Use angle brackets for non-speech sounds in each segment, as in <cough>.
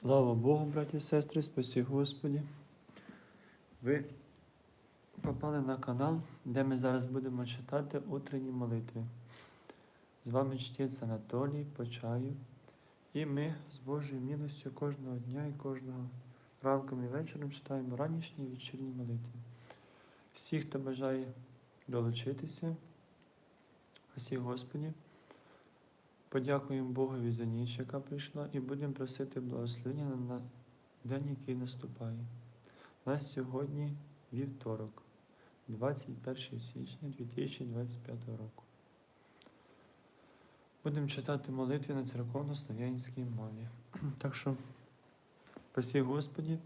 Слава Богу, браті і сестри, спасі Господі. Ви попали на канал, де ми зараз будемо читати утренні молитви. З вами чтець Анатолій Почаю. І ми з Божою милостю кожного дня і кожного ранком і вечором читаємо ранішні і вечірні молитви. Всі, хто бажає долучитися, усі Господі. Подякуємо Богові за ніч, яка прийшла, і будемо просити благословення на день, який наступає. У нас сьогодні вівторок, 21 січня 2025 року. Будемо читати молитви на церковно-слов'янській мові. <clears throat> Так що, спасі Господі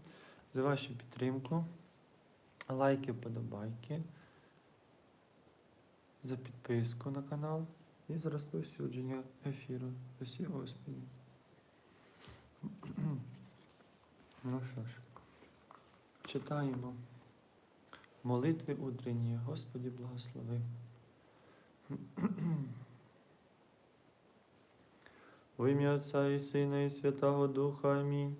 за вашу підтримку, лайки, подобайки, за підписку на канал. І за розповсюдження ефіру. Усі Господі. <clears throat> Ну що ж, читаємо молитви утренні. Господі благослови. <clears throat> Во ім'я Отця і Сина, і Святого Духа. Амінь.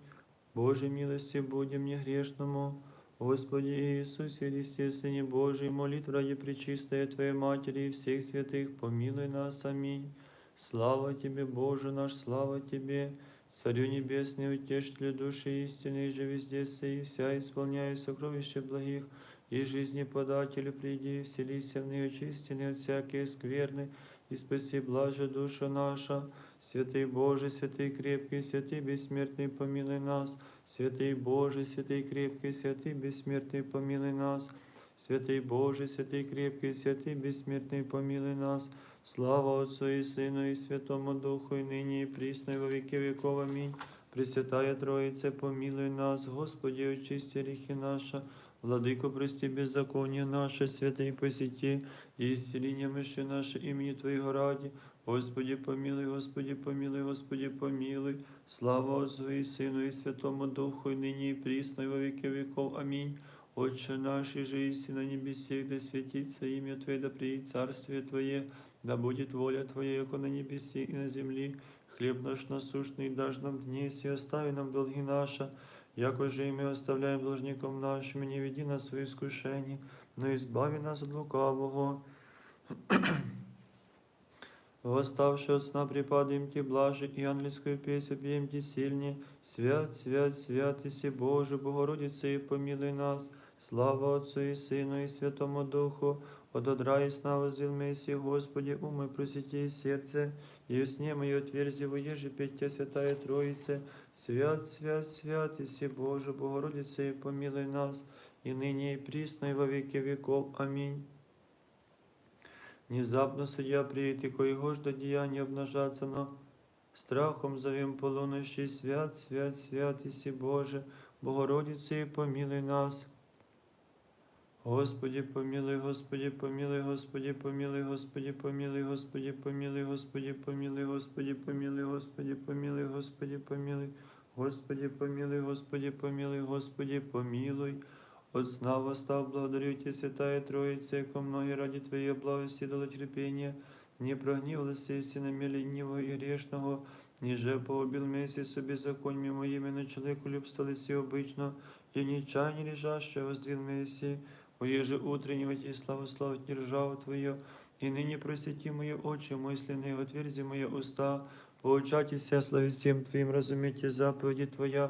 Боже милості будем мне грешному. Господи Иисусе Христе, Сыне Божий, молитв ради Пречистая Твоей Матери и всех святых, помилуй нас. Аминь. Слава Тебе, Боже наш, слава Тебе, Царю Небесный, утешителю души истины, же везде сей, вся исполняя сокровища благих, и жизни подателю приди, вселися в нее очистины от всякие скверны, и спаси блаже душа наша. Святий Боже, святий крепкий, святий безсмертний, помилуй нас, святий Боже, святий крепкий, святий безсмертний, помилуй нас, святий Боже, святий крепкий, святий безсмертний, помилуй нас, слава Отцу і Сину, і Святому Духу, і нині, і прісно, і во віки віков. Амінь. Пресвятая Троїце, помилуй нас, Господі, очисти ріхи наша, владико, прості, беззаконня наше, святий посіті, і ісціління миші наше імені Твоєго раді. Господи, помилуй, Господи, помилуй, Господи, помилуй. Слава Отцу и Сыну и Святому Духу, и ныне и присно, и во веки веков. Аминь. Отче наш, и же иси на небесе, да светится имя Твое, да приедет царствие Твое, да будет воля Твоя, яко на небесе и на земле. Хлеб наш насущный дашь нам днесь, и остави нам долги наши, яко же и мы оставляем должником нашим, и не веди нас в свои искушения, но избави нас от лукавого. Восставши от сна припадаем Ти блажи, и ангельскую песню пьем Ти сильнее. Свят, свят, свят, Иси Боже, Богородице, и помилуй нас. Слава Отцу и Сыну и Святому Духу, от одра и сна возвел Месси, Господи, умы просвети и сердце, и усне мое отверзи, воеже петь Тебя, Святая Троице. Свят, свят, свят, Иси Боже, Богородице, и помилуй нас, и ныне и присно, и во веки веков. Аминь. Внезапно судья приедет, и коего ждать деяния обнажаться, но страхом зовем полунощи, свят, свят, свят, Иси Боже, Богородице, и помилуй нас. Господи, помилуй, Господи, помилуй, Господи, помилуй, Господи, помилуй, Господи, помилуй, Господи, помилуй, Господи, помилуй, Господи, помилуй, Господи, помилуй, Господи, помилуй, Господи, помилуй, Господи, помилуй. От слава став, благодарю Ті, святая Троїця, яко многі раді Твоєї благості дали терпіння, не прогнівалися і сіна міліннівого і грішного, ніже пообіл месі собі законьми моїми на чоловіку любсталися обично, і в нічайні ріжаще воздвіл месі, же утреннівать і славославить державу Твою, і нині просвіті мої очі, мислі не отверзі мої уста, поучатися славі всім Твоїм розуміті заповіді Твоя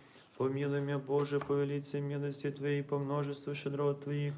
Помилуй меня, Боже, по велице милости Твоей, по множеству щедрот Твоих.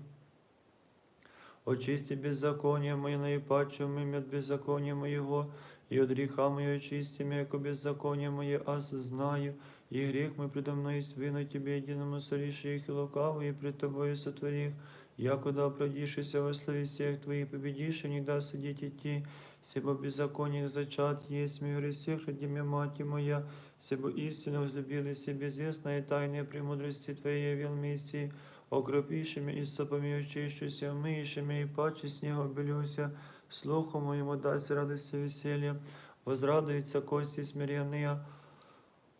Очисти беззаконие мое наипаче, умыми от беззакония моего, и от греха моего очисти меня, яко беззаконие мое аз знаю, и грех мой предо мной свину Тебе единому сориши их и лукавый, и пред Тобою сотворих, Якуда оправдишься во славе всех Твоих, победишь, и не даст судить идти, себо беззаконие зачат есть мир и всех, ради мать моя, себо истину возлюбили себе безвестная и тайная премудрости Твоей явил Мессии, окропішими і сопами очищуся, вмиєшими і паче снігу белюся, слухом моєму дасть радості весілля, возрадуються кості смиренные,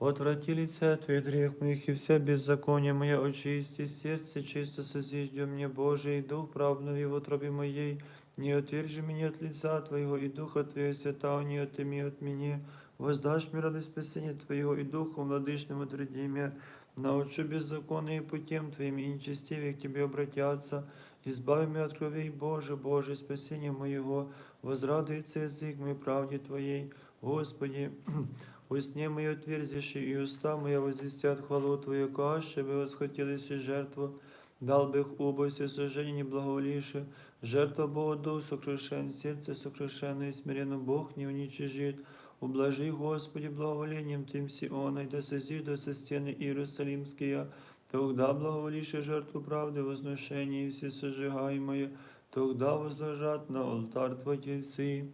Отврати лице Твое от грех моих, и вся беззаконие мое очисти, сердце чисто созиждет мне, Божий, и дух правдный в утробе моей, не отвержи меня от лица Твоего, и Духа Твоего святого не отыми от меня, воздашь мне радость спасения Твоего, и Духом владычным утверди меня, научу беззаконные путем Твоим, и нечестивые к Тебе обратятся, избави меня от крови Боже, Боже, спасение моего, возрадуется язык мой правде Твоей, Господи, <clears throat> Усне мои отверзишь, и уста моя возвестят хвалу Твою, каще бы восхотелись и жертву, дал бы их убо все сожжение не благоволивши, жертва Богу дух сокрушен, сердце сокрушенное и смиренно Бог не уничижит. Ублажи, Господи, благоволением Тим Сиона, и да созидутся стены Иерусалимские, тогда благоволишь жертву правды, возношение и все сожигаемое, тогда возложат на алтарь Твой тельцы.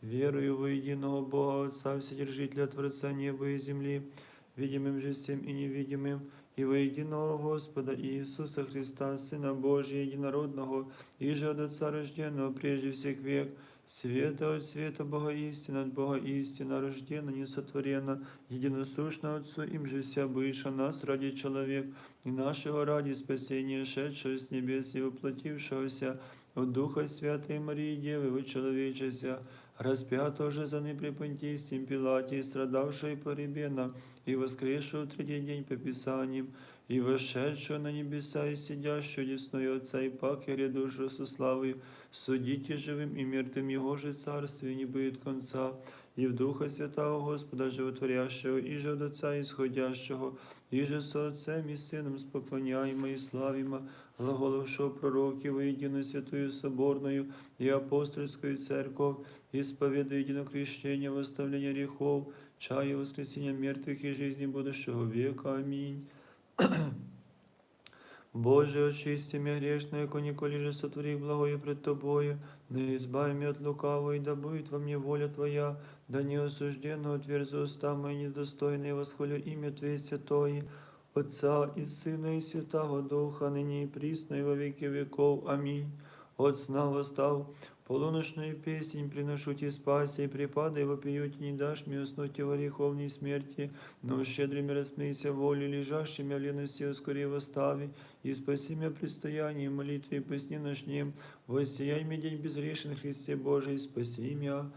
Верую во единого Бога, Отца, Вседержителя, Творца неба и земли, видимым же всем и невидимым, и во единого Господа Иисуса Христа, Сына Божия, единородного, и же от Отца рожденного прежде всех век, света от света Бога истина, от Бога истина, рождена, несотворена, единосущна Отцу, им же вся бывшая нас ради человек, и нашего ради спасения, шедшего с небес и воплотившегося от Духа Святой Марии Девы, вычеловечася, распятого же за при Понтийским Пилате, и страдавшего и поребена, и воскресшего в третий день по Писаниям, и вошедшего на небеса, и сидящего десной Отца, и пак и душу со славой, судите живым и мертвым Его же царствие не будет конца, и в Духа Святого Господа Животворящего, и же от Отца исходящего, и же со Отцем и Сыном споклоняемо и славимо, глаголовшего пророків воедино Святою Соборною и Апостольскую Церковь, исповедуя единокрещение, восставление грехов, чая воскресения мертвых и жизни будущего века. Аминь. <clears throat> Боже, очисти меня грешное, яко николи же сотвори благое пред Тобою, да избави меня от лукавого, и да будет во мне воля Твоя, да не осужденно отверзу уста мои недостойные, восхвалю имя Твое святое, Отца и Сына и Святого Духа, ныне и присно, и во веки веков. Аминь. От сна восстав, полуночную песнь приношу Ти спаси, и припадай вопию Ти, не дашь мне уснуть в греховной смерти, но щедрыми рассмейся воле, лежащими в лености ускори восстави, и спаси меня предстояние молитве и посни ночнем, воссияй мне день безгрешен Христе Божий, спаси меня.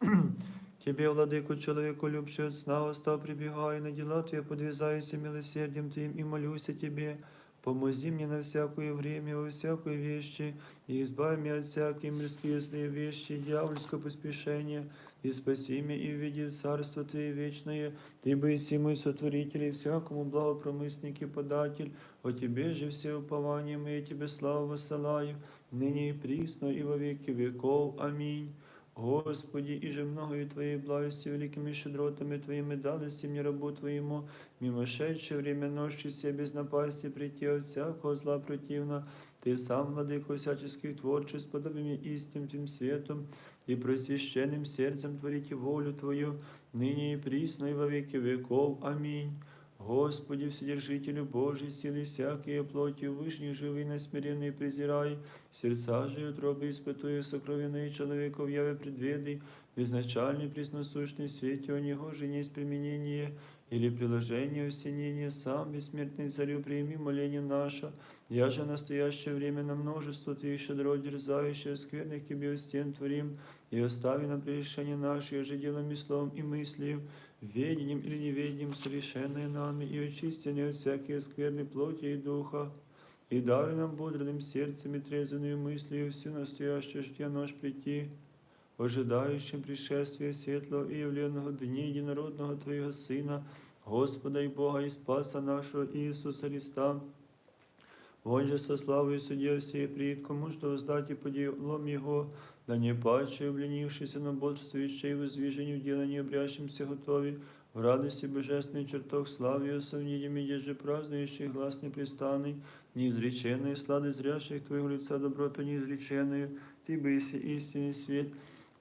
<clears throat> Тебе, владыку, человеку любче от сна восстав, прибегаю на дела Твои, подвязаюся милосердием Твоим и молюся Тебе. Помози мне на всякое время, во всякой вещи, и избави меня от всякие мирские злые вещи, дьявольского поспешения, и спаси меня и введи в Царство Твое вечное, Ты бы и мой сотворитель, и всякому благопромысник и податель, о Тебе же все упования мои, Тебе славу высылаю, ныне и присно, и во веки веков. Аминь. Господи, и же многою Твоей благости, великими щедротами Твоими далости мне рабу Твоему, мимошедшее время ночи себе без напасти прийти от всякого зла противно, Ты сам, владыко всяческих творчеств, подобен мне истинным Твим светом и просвященным сердцем творите волю Твою, ныне и присно, и во веки веков. Аминь. Господи, Вседержителю Божий, силы всякие плотью вышних живый, насмиренный презирай, сердца же и утробы испытуя сокровенные человеков яве предведы, безначальный пресносущный свете о него же есть применение или приложение осенения, сам бессмертный царю прими моление наше, я же в настоящее время на множество твоих щедрот дерзающих, скверных тебе у стен творим, и остави на прегрешение наше, я же делом и словом и мыслью, ведением или неведением совершенное нами, и очистение от всякие скверной плоти и духа, и даруй нам бодрым сердцем и трезвенную мыслью всю настоящую жития наш прийти, ожидающим пришествия светлого и явленного дня единородного Твоего Сына, Господа и Бога и Спаса нашего Иисуса Христа, Он же со славою судья всей пред кому что воздать и по делам Его, да не паче, обленившийся на бодрствующей воздвижению дела не обрящимся готови, в радости божественный чертог славы и сомнением, еже празднующий глас непрестанный, неизреченный, сладость зрящих Твоего лица доброту неизреченную, Ты быси истинный свет,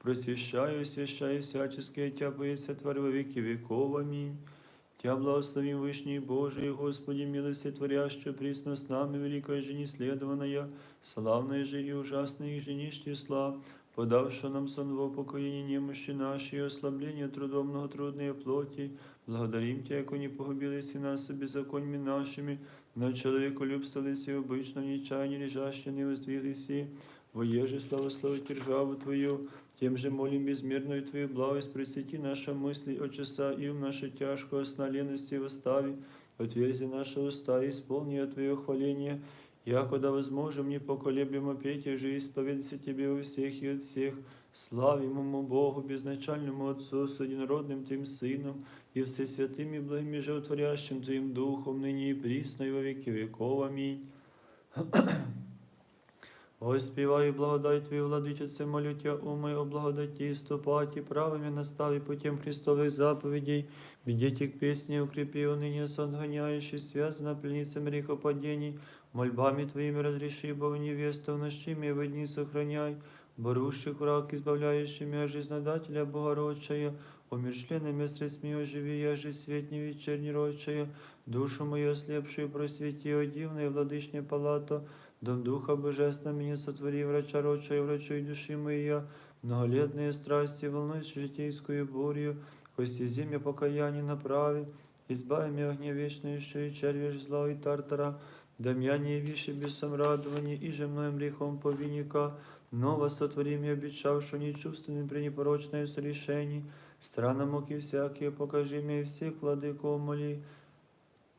просвещаю, освящаю всяческие Тя, боится Тварь во веки веков. Аминь. Тя благословим Вышний Божий, Господи, милости творящая, присно с нами, великая же неследованная, славная же и ужасная и же не из числа, подавшая нам сон в упокоение немощи нашей и ослабление трудом многотрудной плоти, благодарим Тебя, яко не погубились и нас беззаконьми нашими, но человеколюбство лице обычно в нечаянии лежаще не воздвиглись, воеже славословить державу Твою, тем же молим безмерную Твою благость, пресвети наша мысли от часа и ум нашу тяжкую сна лености восстави, отверзи наши уста и исполни Твое хваление, якода возможем непоколеблемо петь и же исповедаться Тебе у всех и от всех, славимому Богу, безначальному Отцу, с одинородным Твоим Сыном, и всесвятым и благим и животворящим Твоим Духом, ныне и присно, и во веки веков. Аминь. Ой, співаю благодать Твою, владичице, молю Тя, умой о благодаті, ступати правими настави путем Христових заповедей, бедите к песне, укрепи уныне сон гоняющий, связана пленницам грехопадений, мольбами Твоими разреши, Бог невесту, нощими в дни сохраняй, борущих враг, избавляющими от жизнодателя Богородчая, умершленными средствами оживи, я же свет не вечерний рочая, душу мою ослепшую просвети, о дивной владычне палато, Дом Духа Божественного меня сотвори, врача роча и врачой души моя, многолетные страсти, волнующие житейскую бурью, кости земля покаяние направи, избави меня огня вечной, еще и червя зла и тартара, да меня не явишь бесом радования, и же мною грехом повинника, ново сотвори мне обещавшую нечувственным при непорочное сорешении, странно муки всякие, покажи мне всех владыков моли,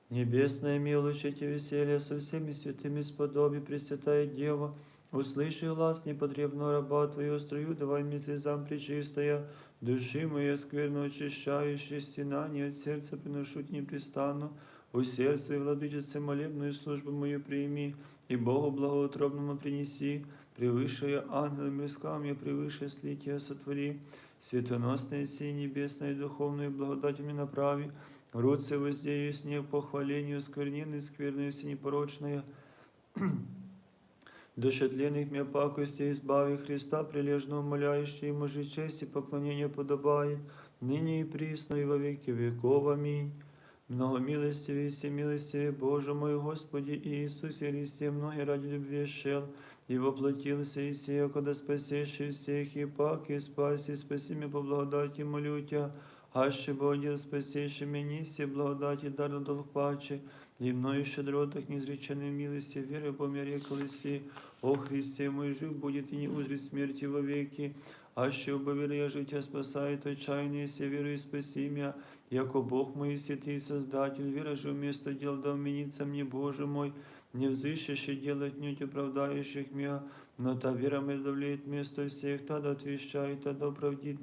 Небесное милуйте веселье со всеми святыми сподоби, Пресвятая Дева, услыши глаз непотребного раба Твою, строю, давай мне слезам причистая, души моей скверно очищающей, стенание от сердца приношу непрестанно, усердствуй, владычице, молебную службу мою прими, и Богу благоутробному принеси, превыше ангелам искам я превыше слития сотвори, светоносные сии небесной духовной благодать мне направи, Руце воздею с ней похвалению сквернины, скверной все непорочные, <clears throat> душетленных мя пакости избави Христа, прилежно умоляющий ему же честь и поклонение подобает, ныне и присно и во веки веков. Аминь. Много милостивый и всемилостивый Боже мой Господи Иисусе Христе, многие ради любви шел, и воплотился и сия, когда спасеши всех, и пак, и спаси, спаси меня по благодати, молю Тебя, Аще Богділ спасейши мені, сі благодаті дарно долг паче, і мною щедротах незреченной милости, веры по мере колеси, о Христе мой жив будет и не узрит смерти вовеки, аще убавили я життя спасает отчаяние, се веру и спаси меня, яко Бог мой святый Создатель, вера же вместо дел да уменится мне, Боже мой, не взыщешь делать нють оправдающих меня, но та вера моя давлеет место всех, тогда отвещает, тогда оправдит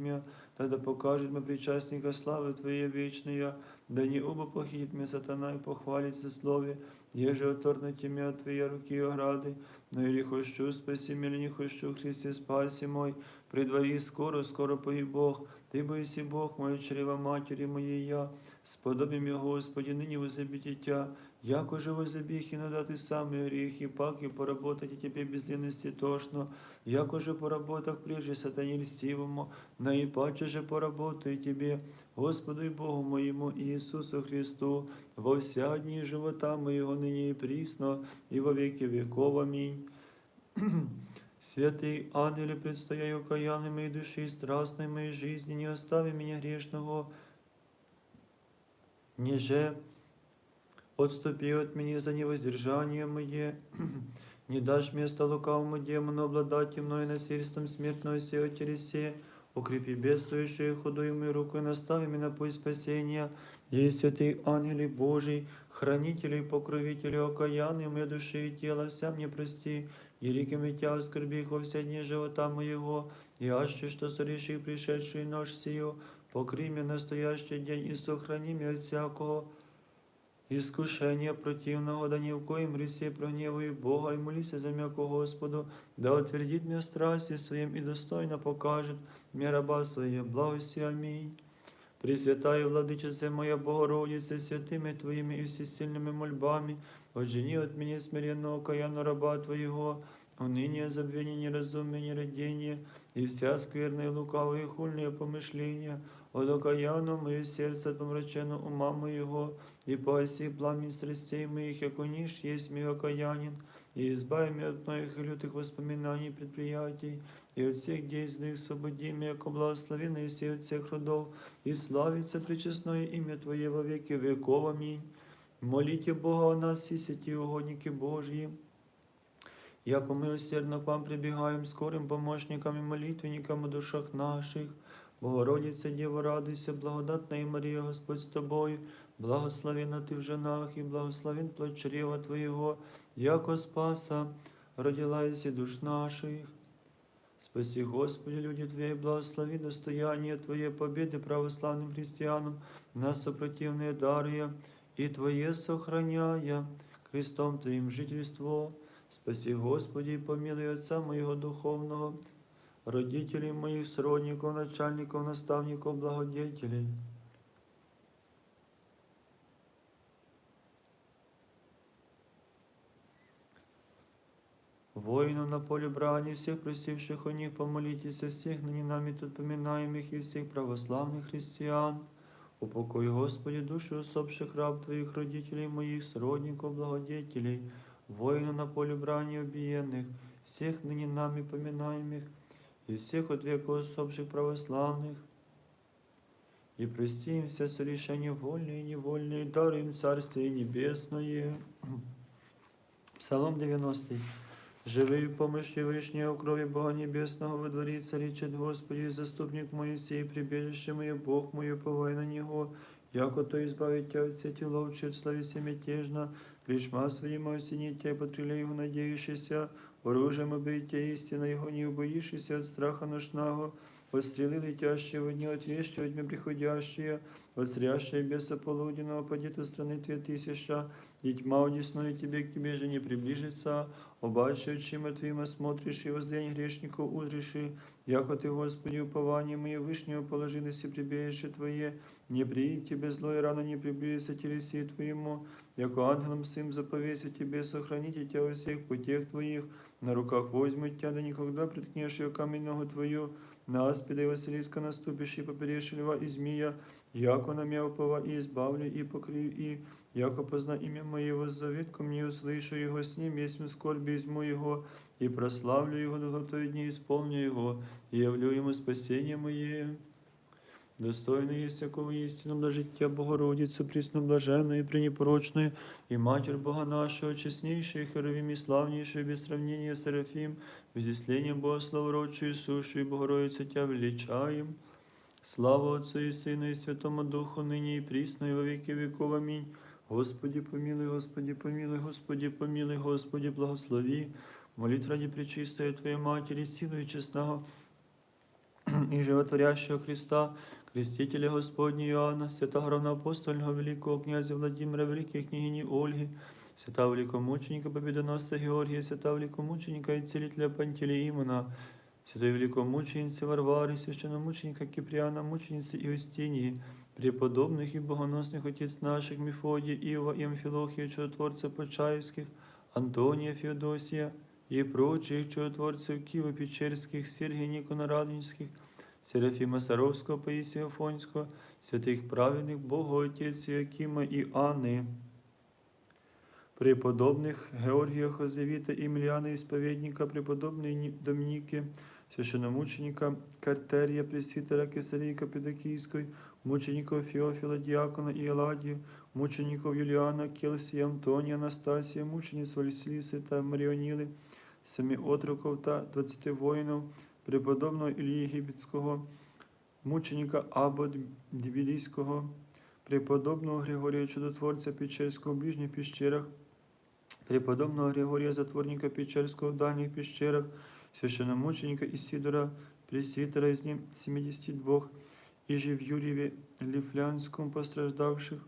меня, тогда покажет мне причастника славы Твоей вечной, да не оба похитит мне сатана и похвалится слове, еже оторнуть меня от Твоей руки ограды, но или хочу, спаси меня, или не хочу, Христе, спаси мой, при дворі скоро, скоро погиб Бог, Ти бойся Бог, моя чрева матері моєї я, сподобім я, Господи, нині возлюбите Тя, яко же возлюбих и надати самые грехи, пак и поработать и Тебе без лености тошно, яко же поработах прежде сатане льстивому, наипаче же поработаю Тебе, Господу и Богу моему Иисусу Христу, во вся дни живота моего ныне и присно, и во веки веков. Аминь. <clears throat> Святый ангеле, предстояю окаянной моей души и страстной моей жизни, не остави меня грешного, ниже отступи от меня за невоздержание мое, <clears throat> не дашь места лукавому демону обладать мною насильством смертного сего телесе, укрепи бедствующую худую мою руку и настави меня на путь спасения, и святый ангеле Божий, хранителю и покровителю окаянной моей души и тела, вся мне прости, и реки Тя оскорби во все дни живота моего, и аще, что сореши пришедший нож сию, покри меня настоящий день и сохрани меня от всякого искушения противного, да ни в коем гресе прогневаю Бога, и молися за м'яко Господу, да утвердит меня в страсти своим и достойно покажет мне раба своей благости. Аминь. Пресвятая Владычице моя Богородице, святыми Твоими и всесильными мольбами, отжени от меня смиренного каяна раба Твоего, уныние, забвение, неразумие, нерадение, и вся скверная, лукавая и хульные помышления, Одокаяно моє серце помрачено ума моего, и погаси пламень страстей моих, яко ниш есть мой окаянин, и избави меня от многих и лютых воспоминаний и предприятий, и от всех действий освободи меня, яко благословенный и от всех родов, и славится пречестное имя Твое во веки веков. Аминь. Молите Бога о нас, все святі угодники Божьи, Яко мы усердно к вам прибегаем скорым помощникам и молитвенникам о душах наших, Богородица, Дева, радуйся, благодатная Мария, Господь с тобою, благословена ты в женах, и благословен плод чрева Твоего, яко спаса, родилась и душ наших. Спаси, Господи, люди Твои, благослови достояние Твое победы православным христианам, нас сопротивные даруя, и Твое сохраняя, крестом Твоим жительство. Спаси, Господи, и помилуй Отца моего духовного, родителей моих, сродников, начальников, наставников, благодетелей. Воину на поле брани, всех просивших у них, помолитесь о всех ныне нами тут поминаемых и всех православных христиан. Упокой, Господи, души усопших раб Твоих, родителей моих, сродников, благодетелей, воину на поле брани убиенных, всех ныне нами поминаемых, и всех от века усопших православных. И прости им все сорешения вольные и невольные, и даруй им Царствие Небесное. Псалом 90. Живи в помощи Вышнего в крови Бога Небесного, во дворе царичет Господи, заступник Моисей, прибежище мое, Бог мой, уповай на Него, яко то избавить тебя от сети ловчи, от словеся мятежно, кличма своим осенить тебя, потрелей его надеющийся, оружием убить тебя истина его, не убоишься от страха ношного, от стрелы летящие в дни, от вещи во тьме приходящие, от зрящие беса полуденного, падет от страны твоей тысяча, и тьма удесную тебе, к тебе же не приближится, Обаче очима Твоїми смотришь и возлень грешников узриши, яко Ты, Господи, упование мое вышнего положилось и прибежище Твое, не приидь Тебе зло и рано не приблизится телеси Твоему, яко ангелом сим заповеся Тебе, сохраните Тебя во всех путях Твоих, на руках возьмут Тебя, да никогда приткнешь ее камень ногу Твою, на аспида и Василиска наступишь, и поперешь льва и змея, яко на меня упова и избавлю, и покрию, и яко позна имя Моего завет ко мне, услышу Его с ним, есть скорби изму Его, и прославлю Его долготой дни, исполню Его, и явлю Ему спасение Мое. Достойно есть всякого истину, да життя Богородицы, пресноблаженную и пренепорочную, и Матерь Бога нашего, честнейшая, херовим и славнейшая, без сравнения Серафим, без исления Бога славородчую, сущую, Богородицу Тебя величаем. Слава Отцу и Сыну и Святому Духу, ныне и присно, и во веки веков. Аминь. Господи, помилуй, Господи, помилуй, Господи, помилуй, Господи, благослови. Молит ради Пречистой Твоей Матери, силою честного и животворящего Христа, крестителя Господня Иоанна, святого равноапостольного великого князя Владимира, великой княгини Ольги, святого великомученика Победоносца Георгия, святого великомученика и целителя Пантелеимона, святой великомученицы Варвары, священномученика Киприана, мученицы Иустинии, преподобных и богоносных отец наших Мефодия, Иова и Амфилохия, чудотворца Почаевских, Антония Феодосия и прочих чудотворцев Киево-Печерских, Сергия Никонорадонских, Серафима Саровского, Паисия Афонського, святих праведних Богоотець Якима і Анни, преподобных Георгия Хозевита и Емельяна Исповедника, преподобной Ни- Доминики, священномученика Картерия, пресвитера Кесарии Каппадокийской, мучеников Феофила, Диакона и Еладию, мучеников Юлиана, Келсия, Антония, Анастасия, мучениц Василиси та Маріоніли, семи отроков та двадцяти воїнів, преподобного Ілії Єгипетського, мученика Або Дібілійського, преподобного Григорія Чудотворця Печерського в ближніх піщерах, преподобного Григорія Затворника Печерського в дальніх піщерах, священномученика Исидора, пресвитера из ним 72, и же в Юрьеве Лифлянском постраждавших,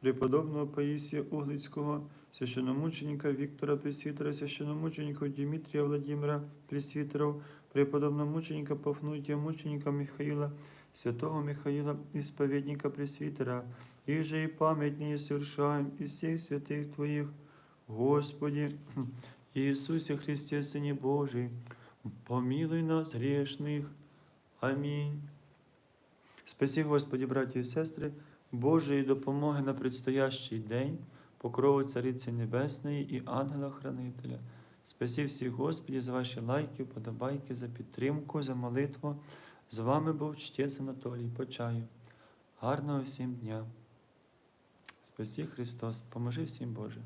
преподобного Паисия Углицкого, священномученика Виктора Пресвитера, священномучеников Дмитрия Владимира Пресвитеров, преподобного мученика Пафнутия, мученика Михаила, святого Михаила, исповедника Пресвитера, и же и память не совершаем из всех святых Твоих, Господи, <clears throat> Иисусе Христе, Сыне Божий, помилуй нас грешных. Аминь. Спасі, Господі, браті і сестри, Божої допомоги на предстоящий день, покрову Цариці Небесної і ангела-хранителя. Спасі всіх, Господі, за ваші лайки, подобайки, за підтримку, за молитву. З вами був чтець Анатолій Почаю. Гарного всім дня! Спасі Христос, поможи всім Боже.